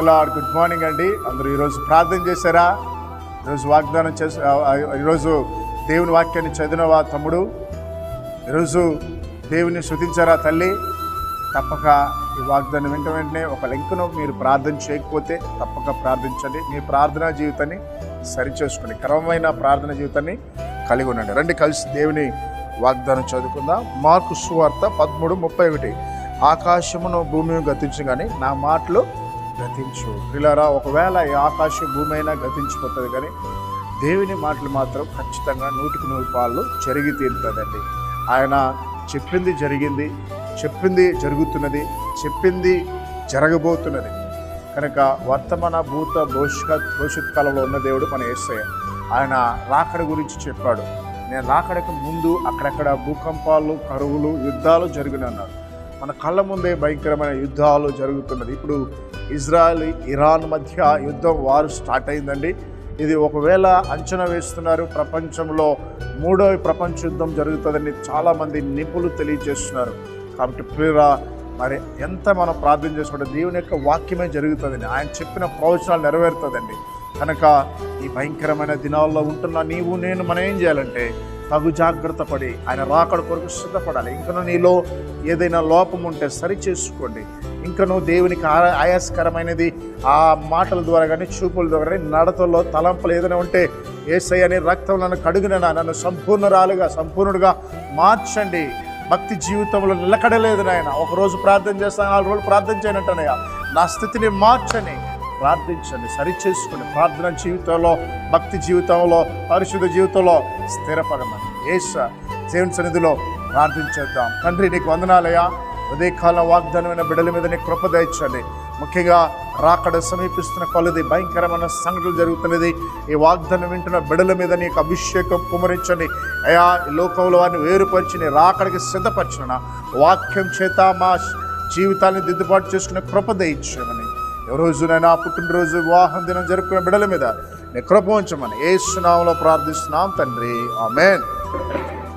Lord good morning అండి. అందరూ ఈరోజు ప్రార్థన చేశారా? ఈరోజు వాగ్దానం చేసి ఈరోజు దేవుని వాక్యాన్ని చదివినవా తమ్ముడు. ఈరోజు దేవుని శృతించారా తల్లి? తప్పక ఈ వాగ్దానం వెంట వెంటనే ఒక లింక్ను మీరు ప్రార్థన చేయకపోతే తప్పక ప్రార్థించండి. మీ ప్రార్థనా జీవితాన్ని సరిచేసుకోండి క్రమమైన ప్రార్థన జీవితాన్ని కలిగి ఉండండి. రండి కలిసి దేవుని వాగ్దానం చదువుకుందాం. మార్కు సువార్త పదమూడు ముప్పై ఒకటి. ఆకాశమును భూమిని గతించు కానీ నా మాటలు గతించు. పిల్లరా ఒకవేళ ఈ ఆకాశం భూమి అయినా గతించిపోతుంది కానీ దేవుని మాటలు మాత్రం ఖచ్చితంగా నూటికి నూరు పాలు జరిగి తీరుతుందండి. ఆయన చెప్పింది జరిగింది చెప్పింది జరుగుతున్నది చెప్పింది జరగబోతున్నది. కనుక వర్తమాన భూత భవిష్యత్ భవిష్యత్ కాలంలో ఉన్న దేవుడు మన ఏసయ్య. ఆయన రాకడ గురించి చెప్పాడు. నేను రాకడకు ముందు అక్కడక్కడ భూకంపాలు కరువులు యుద్ధాలు జరిగినన్నారు మన కళ్ళ ముందే భయంకరమైన యుద్ధాలు జరుగుతున్నది. ఇప్పుడు ఇజ్రాయెల్ ఇరాన్ మధ్య యుద్ధం వారు స్టార్ట్ అయిందండి. ఇది ఒకవేళ అంచనా వేస్తున్నారు ప్రపంచంలో మూడో ప్రపంచ యుద్ధం జరుగుతుందని చాలామంది నిపుణులు తెలియజేస్తున్నారు. కాబట్టి ప్రియరా మరి ఎంత మనం ప్రార్థన చేసుకుంటే దేవుని యొక్క వాక్యమే జరుగుతుందండి. ఆయన చెప్పిన ప్రవచనాలు నెరవేరుతుందండి. కనుక ఈ భయంకరమైన దినాల్లో ఉంటున్న నీవు నేను మనం ఏం చేయాలంటే తగు జాగ్రత్త పడి ఆయన రాకడ కొరకు సిద్ధపడాలి. ఇంకను నీలో ఏదైనా లోపం ఉంటే సరి చేసుకోండి. ఇంకను దేవునికి ఆ- ఆయాసకరమైనది ఆ మాటల ద్వారా కానీ చూపుల ద్వారా కానీ నడతల్లో తలంపలు ఏదైనా ఉంటే ఏసై అని రక్తం నన్ను కడుగున నన్ను సంపూర్ణరాలుగా సంపూర్ణుడుగా మార్చండి. భక్తి జీవితంలో నిలకడలేదు నాయన. ఒకరోజు ప్రార్థన చేస్తాను నాలుగు రోజులు ప్రార్థన చేయనంటానయ్యా. నా స్థితిని మార్చని ప్రార్థించండి సరిచేసుకోండి ప్రార్థన జీవితంలో భక్తి జీవితంలో పరిశుద్ధ జీవితంలో స్థిరపడమని. ఏష దేవుని సన్నిధిలో ప్రార్థించేద్దాం. తండ్రి నీకు వందనాలయ్యా. ఉదయకాలం వాగ్దానమైన బిడ్డల మీద నీ కృప దయచండి. ముఖ్యంగా రాకడ సమీపిస్తున్న కొలది భయంకరమైన సంఘటనలు జరుగుతున్నది. ఈ వాగ్దానం వింటున్న బిడ్డల మీద నీకు అభిషేకం కుమరించండి. అయా లోకంలో వారిని వేరుపరిచి నీ రాకడికి సిద్ధపరచిన వాక్యం చేత మా జీవితాన్ని దిద్దుబాటు చేసుకునే కృప దయచేయమని. ఏ రోజునైనా పుట్టినరోజు వివాహం దినం జరుపుకునే బిడ్డల మీద నీ కృప ఉంచమని ఏ సునామంలో ప్రార్థిస్తున్నాం తండ్రి. ఆమెన్.